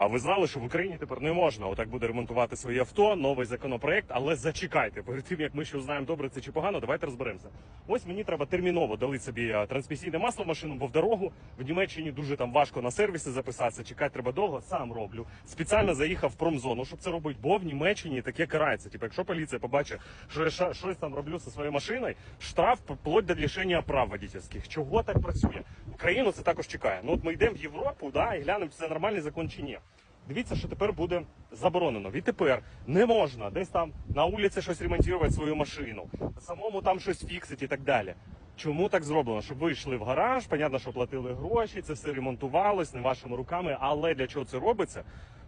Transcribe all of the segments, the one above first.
А ви знали, що в Україні тепер не можна отак буде ремонтувати свої авто, новий законопроект, але зачекайте, перед тим як ми ще узнаємо, добре це чи погано, давайте розберемося. Ось мені треба терміново дали собі трансмісійне масло машину, бо в дорогу в Німеччині дуже там важко на сервіси записатися, чекати треба довго. Сам роблю. Спеціально заїхав в промзону, щоб це робити, бо в Німеччині таке карається. Типу, якщо поліція побачить, що я щось там роблю зі своєю машиною, штраф вплоть до лишення прав водительських. Чого так працює? Україну це також чекає. Ну от ми йдемо в Європу, да, і глянемо, чи це нормальний закон чи ні. Дивіться, що тепер буде заборонено. Відтепер не можна десь там на вулиці щось ремонтувати свою машину, самому там щось фіксити і так далі. Чому так зроблено? Щоб ви йшли в гараж, понятно, що платили гроші, це все ремонтувалось не вашими руками. Але для чого це робиться?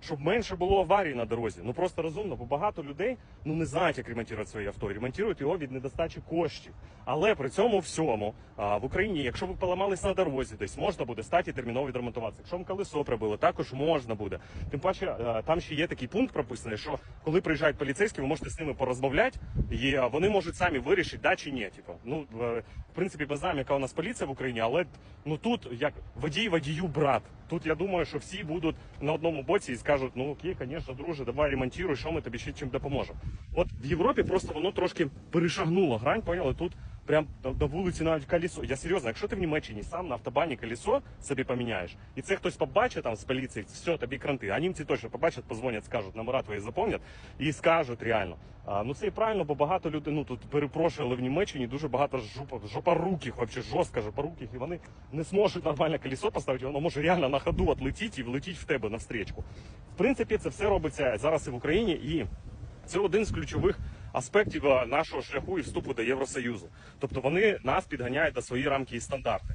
Щоб менше було аварій на дорозі. Ну просто розумно, бо багато людей ну не знають, як ремонтувати своє авто. Ремонтують його від недостачі коштів. Але при цьому всьому а, в Україні, якщо ви поламались на дорозі, десь можна буде стати і терміново відремонтуватися. Якщо вам колесо прибило, також можна буде. Тим паче, е, там ще є такий пункт прописаний, що коли приїжджають поліцейські, ви можете з ними порозмовляти, і вони можуть самі вирішити, да чи ні. Типу, ну в принципі, ми знаємо, яка у нас поліція в Україні, але ну тут як водій водію брат. Тут я думаю, що всі будуть на одному боці і скажуть: ну окей, звісно, друже, давай ремонтуй, що ми тобі ще чим допоможемо. От в Європі просто воно трошки перешагнуло грань, поняли? Тут прям до, вулиці навіть колесо. Я серйозно, якщо ти в Німеччині сам на автобані колесо собі поміняєш, і це хтось побачить там з поліції, все, тобі кранти. А німці точно побачать, позвонять, скажуть, номера твої заповнять і скажуть реально. А, ну це і правильно, бо багато людей, ну тут перепрошую, але в Німеччині дуже багато жопа, жопоруких, вообще жорстко жопоруких, і вони не зможуть нормально колесо поставити, воно може реально на ходу отлетіти і влетіти в тебе навстрічку. В принципі, це все робиться зараз і в Україні, і це один з ключових аспектів нашого шляху і вступу до Євросоюзу. Тобто вони нас підганяють до свої рамки і стандарти.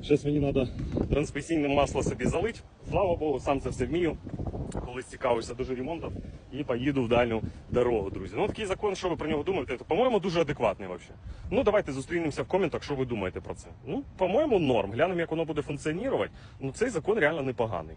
Зараз мені треба трансмісійне масло собі залити. Слава Богу, сам це все вмію. Колись цікавився дуже ремонтом і поїду в дальню дорогу, друзі. Ну такий закон, що ви про нього думаєте, то, по-моєму, дуже адекватний взагалі. Ну давайте зустрінемося в коментах, що ви думаєте про це. Ну, по-моєму, норм. Глянемо, як воно буде функціонувати. Ну цей закон реально непоганий.